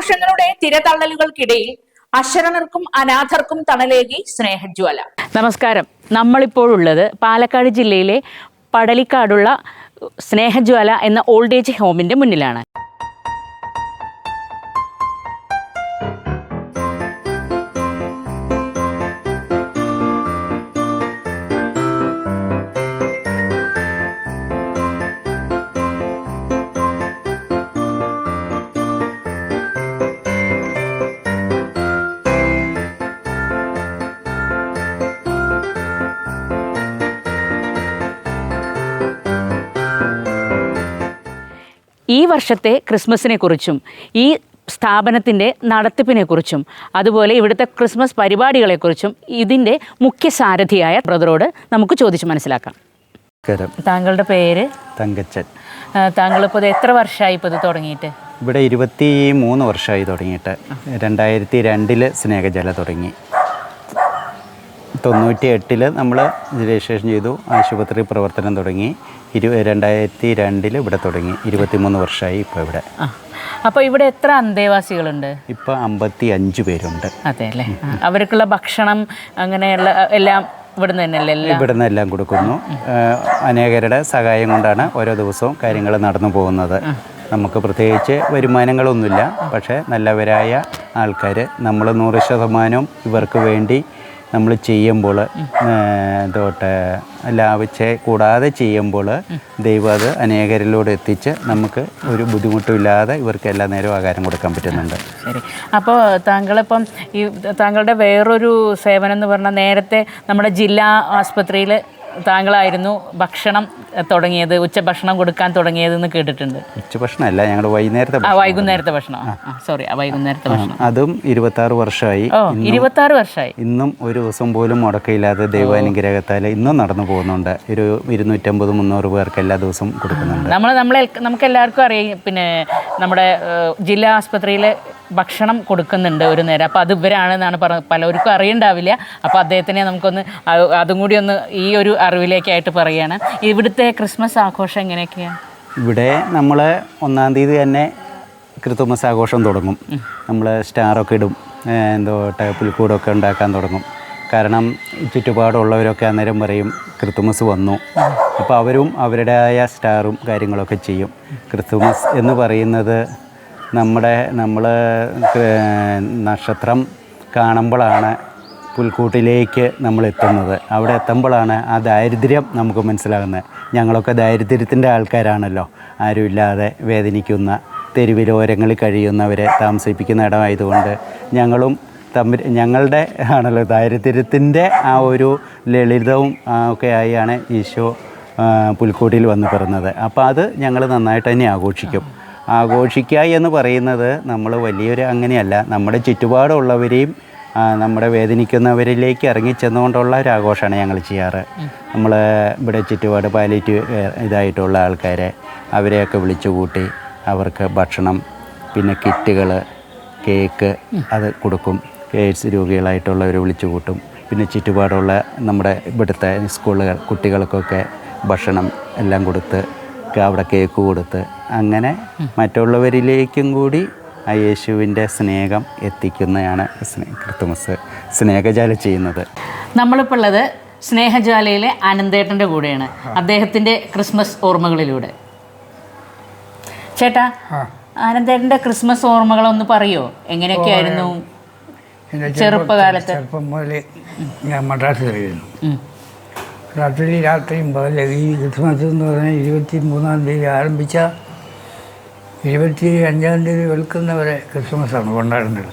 ആഘോഷങ്ങളുടെ തിരതള്ളലുകൾക്കിടയിൽ അശരണർക്കും അനാഥർക്കും തണലേകി സ്നേഹജ്വല. നമസ്കാരം. നമ്മളിപ്പോഴുള്ളത് പാലക്കാട് ജില്ലയിലെ പടലിക്കാടുള്ള സ്നേഹജ്വല എന്ന ഓൾഡ് ഏജ് ഹോമിന്റെ മുന്നിലാണ്. ഈ വർഷത്തെ ക്രിസ്മസിനെ കുറിച്ചും ഈ സ്ഥാപനത്തിന്റെ നടത്തിപ്പിനെക്കുറിച്ചും അതുപോലെ ഇവിടുത്തെ ക്രിസ്മസ് പരിപാടികളെക്കുറിച്ചും ഇതിന്റെ മുഖ്യ സാരഥിയായ ബ്രദറോട് നമുക്ക് ചോദിച്ച് മനസ്സിലാക്കാം. താങ്കളുടെ പേര്? തങ്കച്ചൻ. താങ്കളിപ്പോൾ എത്ര വർഷമായി ഇപ്പോൾ ഇത് തുടങ്ങിയിട്ട്? ഇവിടെ ഇരുപത്തി മൂന്ന് വർഷമായി തുടങ്ങിയിട്ട്. രണ്ടായിരത്തി രണ്ടിൽ സ്നേഹജല തുടങ്ങി. തൊണ്ണൂറ്റി എട്ടിൽ നമ്മൾ രജിസ്ട്രേഷൻ ചെയ്തു. ആശുപത്രി പ്രവർത്തനം തുടങ്ങി. ഇരു രണ്ടായിരത്തി രണ്ടിൽ ഇവിടെ തുടങ്ങി. ഇരുപത്തിമൂന്ന് വർഷമായി ഇപ്പോൾ ഇവിടെ. അപ്പോൾ ഇവിടെ എത്ര അന്തേവാസികളുണ്ട്? ഇപ്പോൾ അമ്പത്തി അഞ്ച് പേരുണ്ട് അതെ അല്ലേ അവർക്കുള്ള ഭക്ഷണം അങ്ങനെയുള്ള എല്ലാം ഇവിടുന്ന് തന്നെയല്ലേ? ഇവിടുന്ന് ഇവിടെ നിന്ന് എല്ലാം കൊടുക്കുന്നു അനേകരുടെ സഹായം കൊണ്ടാണ് ഓരോ ദിവസവും കാര്യങ്ങൾ നടന്നു പോകുന്നത്. നമുക്ക് പ്രത്യേകിച്ച് വരുമാനങ്ങളൊന്നുമില്ല. പക്ഷേ നല്ലവരായ ആൾക്കാർ നമ്മൾ നൂറ് ശതമാനവും ഇവർക്ക് വേണ്ടി നമ്മൾ ചെയ്യുമ്പോൾ തോട്ടെ ലാഭിച്ച് കൂടാതെ ചെയ്യുമ്പോൾ ദൈവം അത് അനേകരിലൂടെ എത്തിച്ച് നമുക്ക് ഒരു ബുദ്ധിമുട്ടുമില്ലാതെ ഇവർക്ക് എല്ലാ നേരവും ആഹാരം കൊടുക്കാൻ പറ്റുന്നുണ്ട്. ശരി. അപ്പോൾ താങ്കളിപ്പം ഈ താങ്കളുടെ വേറൊരു സേവനം എന്ന് പറഞ്ഞാൽ നേരത്തെ നമ്മുടെ ജില്ലാ ആസ്പത്രിയിൽ താങ്കളായിരുന്നു ഭക്ഷണം തുടങ്ങിയത് ഉച്ചഭക്ഷണം കൊടുക്കാൻ തുടങ്ങിയതെന്ന് കേട്ടിട്ടുണ്ട്. ഉച്ചഭക്ഷണമല്ല ഞങ്ങൾ വൈകുന്നേരത്തെ ആ. വൈകുന്നേരത്തെ ഭക്ഷണം. സോറി ആ വൈകുന്നേരത്തെ ഭക്ഷണം. അതും ഇരുപത്താറ് വർഷമായി ഇരുപത്തി ഇരുപത്താറ് വർഷമായി ഇന്നും ഒരു ദിവസം പോലും മുടക്കയില്ലാതെ ദൈവാനുഗ്രഹത്താൽ ഇന്നും നടന്നു പോകുന്നുണ്ട്. ഒരു ഇരുന്നൂറ്റമ്പത് മുന്നൂറ് പേർക്ക് എല്ലാ ദിവസവും കൊടുക്കുന്നുണ്ട്. നമ്മൾ നമ്മളെ നമുക്ക് എല്ലാവർക്കും അറിയാം. പിന്നെ നമ്മുടെ ജില്ലാ ആസ്പത്രിയിൽ ഭക്ഷണം കൊടുക്കുന്നുണ്ട് ഒരു നേരം. അപ്പോൾ അത് ഇവരാണെന്നാണ് പറ പലർക്കും അറിയണ്ടാവില്ല. അപ്പോൾ അദ്ദേഹത്തിനെ നമുക്കൊന്ന് അതും കൂടി ഒന്ന് ഈ ഒരു അറിവിലേക്കായിട്ട് പറയുകയാണ് ഇവിടുത്തെ ക്രിസ്മസ് ആഘോഷം എങ്ങനെയൊക്കെയാണ് ഇവിടെ നമ്മൾ ഒന്നാം തീയതി തന്നെ ക്രിസ്മസ് ആഘോഷം തുടങ്ങും. നമ്മൾ സ്റ്റാറൊക്കെ ഇടും. എന്തോ പുൽക്കൂടൊക്കെ ഉണ്ടാക്കാൻ തുടങ്ങും. കാരണം ചുറ്റുപാടുള്ളവരൊക്കെ അന്നേരം പറയും ക്രിസ്തുമസ് വന്നു. അപ്പോൾ അവരും അവരുടേതായ സ്റ്റാറും കാര്യങ്ങളൊക്കെ ചെയ്യും. ക്രിസ്തുമസ് എന്ന് പറയുന്നത് നമ്മുടെ നമ്മൾ നക്ഷത്രം കാണുമ്പോഴാണ് പുൽക്കൂട്ടിലേക്ക് നമ്മൾ എത്തുന്നത്. അവിടെ എത്തുമ്പോഴാണ് ആ ദാരിദ്ര്യം നമുക്ക് മനസ്സിലാകുന്നത്. ഞങ്ങളൊക്കെ ദാരിദ്ര്യത്തിന്റെ ആൾക്കാരാണല്ലോ. ആരുമില്ലാതെ വേദനിക്കുന്ന തെരുവിലോരങ്ങളിൽ കഴിയുന്നവരെ താമസിപ്പിക്കുന്ന ഇടമായതുകൊണ്ട് ഞങ്ങളും തമ്മിൽ ഞങ്ങളുടെ ആണല്ലോ ദാരിദ്ര്യത്തിന്റെ ആ ഒരു ലളിതവും ഒക്കെ ആയാണ് ഈശോ പുൽക്കൂട്ടിൽ വന്ന് പിറന്നത്. അപ്പോൾ അത് ഞങ്ങൾ നന്നായിട്ട് തന്നെ ആഘോഷിക്കും. ആഘോഷിക്കുക എന്ന് പറയുന്നത് നമ്മൾ വലിയൊരു അങ്ങനെയല്ല. നമ്മുടെ ചുറ്റുപാടുള്ളവരെയും നമ്മുടെ വേദനിക്കുന്നവരിലേക്ക് ഇറങ്ങിച്ചെന്നുകൊണ്ടുള്ള ഒരു ആഘോഷമാണ് ഞങ്ങൾ ചെയ്യാറ്. നമ്മൾ ഇവിടെ ചുറ്റുപാട് പാലിറ്റീവ് ഇതായിട്ടുള്ള ആൾക്കാരെ അവരെയൊക്കെ വിളിച്ചു കൂട്ടി അവർക്ക് ഭക്ഷണം പിന്നെ കിറ്റുകൾ കേക്ക് അത് കൊടുക്കും. എയ്ഡ്സ് രോഗികളായിട്ടുള്ളവർ വിളിച്ചു കൂട്ടും പിന്നെ ചുറ്റുപാടുള്ള നമ്മുടെ ഇവിടുത്തെ സ്കൂളുകൾ കുട്ടികൾക്കൊക്കെ ഭക്ഷണം എല്ലാം കൊടുത്ത് അവിടെ കേക്ക് കൊടുത്ത് അങ്ങനെ മറ്റുള്ളവരിലേക്കും കൂടി ആ യേശുവിന്റെ സ്നേഹം എത്തിക്കുന്നതാണ് ക്രിസ്തുമസ് സ്നേഹജാല ചെയ്യുന്നത്. നമ്മളിപ്പോൾ ഉള്ളത് സ്നേഹജാലയിലെ ആനന്ദേട്ടന്റെ കൂടെയാണ്. അദ്ദേഹത്തിന്റെ ക്രിസ്മസ് ഓർമ്മകളിലൂടെ. ചേട്ടാ ആനന്ദേട്ടന്റെ ക്രിസ്മസ് ഓർമ്മകളൊന്ന് പറയോ? എങ്ങനെയൊക്കെയായിരുന്നു? ചെറുപ്പകാലത്ത്. ചെറുപ്പം മുതൽ ഞാൻ മദ്രാസിലായിരുന്നു. രാത്രി രാത്രിയും പകൽ ഈ ക്രിസ്മസ് എന്ന് പറഞ്ഞാൽ ഇരുപത്തി മൂന്നാം തീയതി ആരംഭിച്ച ഇരുപത്തി അഞ്ചാം തീയതി വെളുക്കുന്നവരെ ക്രിസ്മസാണ് കൊണ്ടാടുന്നത്.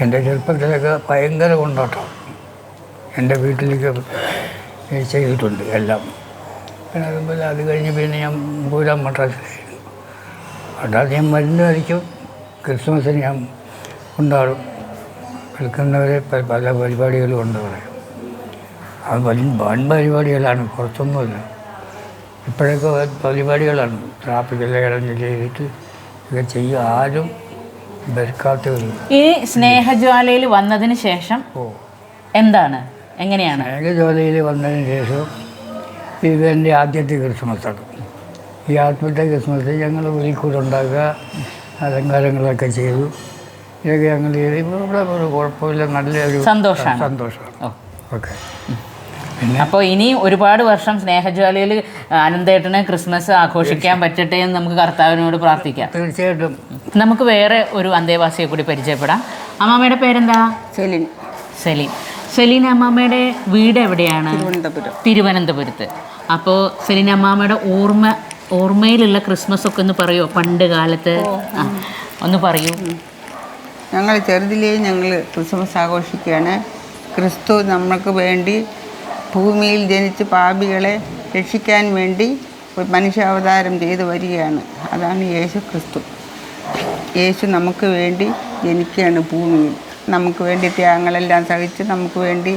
എന്റെ ചെറുപ്പത്തിലൊക്കെ ഭയങ്കര കൊണ്ടാട്ടം. എന്റെ വീട്ടിലേക്ക് ചെയ്തിട്ടുണ്ട് എല്ലാം. പിന്നെ അതുപോലെ അത് കഴിഞ്ഞ് പിന്നെ ഞാൻ പൂരാൻ മദ്രാസിലായിരുന്നു. മദ്രാസ് ഞാൻ മരുന്ന് കഴിക്കും ക്രിസ്മസിന് ഞാൻ കൊണ്ടാടും. വിൽക്കുന്നവരെ പ- പല പരിപാടികളും ഉണ്ട് അവിടെ അത് വലിയ വൻ പരിപാടികളാണ് പുറത്തൊന്നുമില്ല ഇപ്പോഴൊക്കെ പരിപാടികളാണ്. ട്രാഫിക്കെല്ലാം ഇടഞ്ഞ് ചെയ്തിട്ട് ഇതൊക്കെ ചെയ്യും ആരും ബെർക്കാത്ത ഒരു ഇനി സ്നേഹജ്വാലയിൽ വന്നതിന് ശേഷം ഓ. എന്താണ്? എങ്ങനെയാണ്? സ്നേഹജ്വാലയിൽ വന്നതിന് ശേഷം ഇത് എന്റെ ആദ്യത്തെ ക്രിസ്മസാണ്. ഈ ആദ്യത്തെ ക്രിസ്മസ് ഞങ്ങൾ വീട്ടിൽ ഉണ്ടാക്കുക അലങ്കാരങ്ങളൊക്കെ ചെയ്തു. ഇതൊക്കെ ഞങ്ങൾ ചെയ്ത്. ഇവിടെ ഒരു കുഴപ്പമില്ല നല്ലൊരു സന്തോഷമാണ്. സന്തോഷം ഓ. ഓക്കെ. അപ്പോൾ ഇനി ഒരുപാട് വർഷം സ്നേഹജ്വാലയിൽ അനന്തേട്ടന് ക്രിസ്മസ് ആഘോഷിക്കാൻ പറ്റട്ടെ എന്ന് നമുക്ക് കർത്താവിനോട് പ്രാർത്ഥിക്കാം. തീർച്ചയായിട്ടും. നമുക്ക് വേറെ ഒരു അന്തേവാസിയെ കൂടി പരിചയപ്പെടാം. അമ്മാമ്മയുടെ പേരെന്താ? സെലിൻ. സെലിൻ. സെലീൻ അമ്മാമ്മയുടെ വീട് എവിടെയാണ്? തിരുവനന്തപുരം. തിരുവനന്തപുരത്ത്. അപ്പോൾ സെലീൻ അമ്മാമ്മയുടെ ഓർമ്മ ഓർമ്മയിലുള്ള ക്രിസ്മസ് ഒക്കെ ഒന്ന് പറയുമോ പണ്ട് കാലത്ത്? ഒന്ന് പറയൂ. ഞങ്ങൾ ചെറുതിലേ ഞങ്ങൾ ക്രിസ്മസ് ആഘോഷിക്കുകയാണ്. ക്രിസ്തു നമ്മൾക്ക് വേണ്ടി ഭൂമിയിൽ ജനിച്ച് പാപികളെ രക്ഷിക്കാൻ വേണ്ടി മനുഷ്യാവതാരം ചെയ്തു വരികയാണ്. അതാണ് യേശു ക്രിസ്തു. യേശു നമുക്ക് വേണ്ടി ജനിക്കുകയാണ് ഭൂമിയിൽ. നമുക്ക് വേണ്ടി ത്യാഗങ്ങളെല്ലാം സഹിച്ച് നമുക്ക് വേണ്ടി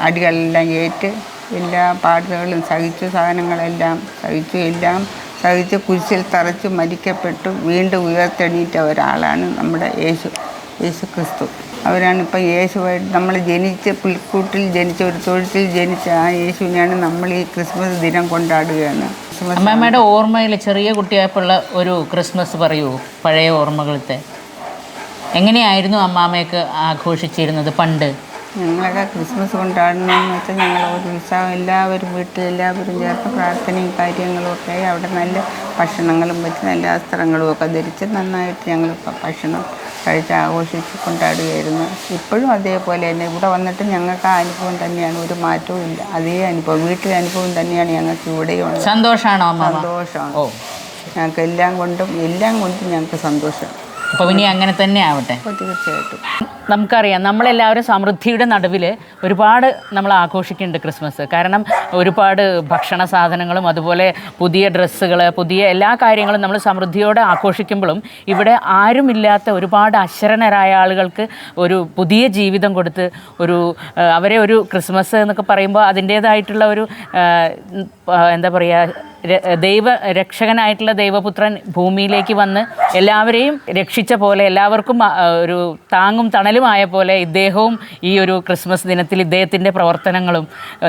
അടികളെല്ലാം ഏറ്റ് എല്ലാ പാടുകളും സഹിച്ചു സാധനങ്ങളെല്ലാം സഹിച്ചു എല്ലാം സഹിച്ച് കുരിശിൽ തറച്ച് മരിക്കപ്പെട്ടു വീണ്ടും ഉയർത്തെണീറ്റ ഒരാളാണ് നമ്മുടെ യേശു. യേശു ക്രിസ്തു. അവരാണ് ഇപ്പം യേശുവായിട്ട് നമ്മൾ ജനിച്ച പുൽക്കൂട്ടിൽ ജനിച്ച ഒരു തൊഴുത്തിൽ ജനിച്ച ആ യേശുവിനെയാണ് നമ്മൾ ഈ ക്രിസ്മസ് ദിനം കൊണ്ടാടുകയാണ്. അമ്മയുടെ അമ്മാമ്മയുടെ ഓർമ്മയിൽ ചെറിയ കുട്ടിയായപ്പോൾ ഒരു ക്രിസ്മസ് പറയൂ പഴയ ഓർമ്മകളത്തെ. എങ്ങനെയായിരുന്നു അമ്മാമ്മയൊക്കെ ആഘോഷിച്ചിരുന്നത് പണ്ട്? ഞങ്ങളൊക്കെ ക്രിസ്മസ് കൊണ്ടാടണമെന്ന് വെച്ചാൽ ഞങ്ങൾ ഒരു ഉത്സാഹം എല്ലാവരും വീട്ടിൽ എല്ലാവരും ചേർന്ന് പ്രാർത്ഥനയും കാര്യങ്ങളും ഒക്കെ അവിടെ നല്ല ഭക്ഷണങ്ങളും വെച്ച് നല്ല വസ്ത്രങ്ങളും ഒക്കെ ധരിച്ച് നന്നായിട്ട് ഞങ്ങൾ ഭക്ഷണം കഴിച്ച് ആഘോഷിച്ച് കൊണ്ടാടുകയായിരുന്നു. ഇപ്പോഴും അതേപോലെ തന്നെ. ഇവിടെ വന്നിട്ട് ഞങ്ങൾക്ക് ആ അനുഭവം തന്നെയാണ്. ഒരു മാറ്റവും ഇല്ല. അതേ അനുഭവം. വീട്ടിലെ അനുഭവം തന്നെയാണ് ഞങ്ങൾക്ക് ഇവിടെയും സന്തോഷമാണോ. സന്തോഷമാണ് ഞങ്ങൾക്ക് എല്ലാം കൊണ്ടും എല്ലാം കൊണ്ടും ഞങ്ങൾക്ക് സന്തോഷം. അപ്പോൾ ഇനി അങ്ങനെ തന്നെ ആവട്ടെ. തീർച്ചയായിട്ടും. നമുക്കറിയാം നമ്മളെല്ലാവരും സമൃദ്ധിയുടെ നടുവിൽ ഒരുപാട് നമ്മൾ ആഘോഷിക്കുന്നുണ്ട് ക്രിസ്മസ്. കാരണം ഒരുപാട് ഭക്ഷണ സാധനങ്ങളും അതുപോലെ പുതിയ ഡ്രസ്സുകൾ പുതിയ എല്ലാ കാര്യങ്ങളും നമ്മൾ സമൃദ്ധിയോടെ ആഘോഷിക്കുമ്പോഴും ഇവിടെ ആരുമില്ലാത്ത ഒരുപാട് അശരണരായ ആളുകൾക്ക് ഒരു പുതിയ ജീവിതം കൊടുത്ത് ഒരു അവരെ ഒരു ക്രിസ്മസ് എന്നൊക്കെ പറയുമ്പോൾ അതിന്റേതായിട്ടുള്ള ഒരു എന്താ പറയുക ദൈവ രക്ഷകനായിട്ടുള്ള ദൈവപുത്രൻ ഭൂമിയിലേക്ക് വന്ന് എല്ലാവരെയും രക്ഷിച്ച പോലെ എല്ലാവർക്കും ഒരു താങ്ങും തണലുമായ പോലെ ഇദ്ദേഹവും ഈ ഒരു ക്രിസ്മസ് ദിനത്തിൽ ഇദ്ദേഹത്തിന്റെ പ്രവർത്തനങ്ങളും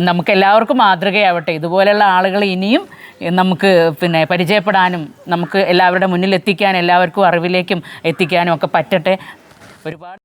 നമുക്ക് എല്ലാവർക്കും മാതൃകയാവട്ടെ. ഇതുപോലെയുള്ള ആളുകൾ ഇനിയും നമുക്ക് പിന്നെ പരിചയപ്പെടാനും നമുക്ക് എല്ലാവരുടെ മുന്നിൽ എത്തിക്കാൻ എല്ലാവർക്കും അറിവിലേക്കും എത്തിക്കാനും ഒക്കെ പറ്റട്ടെ. ഒരുപാട്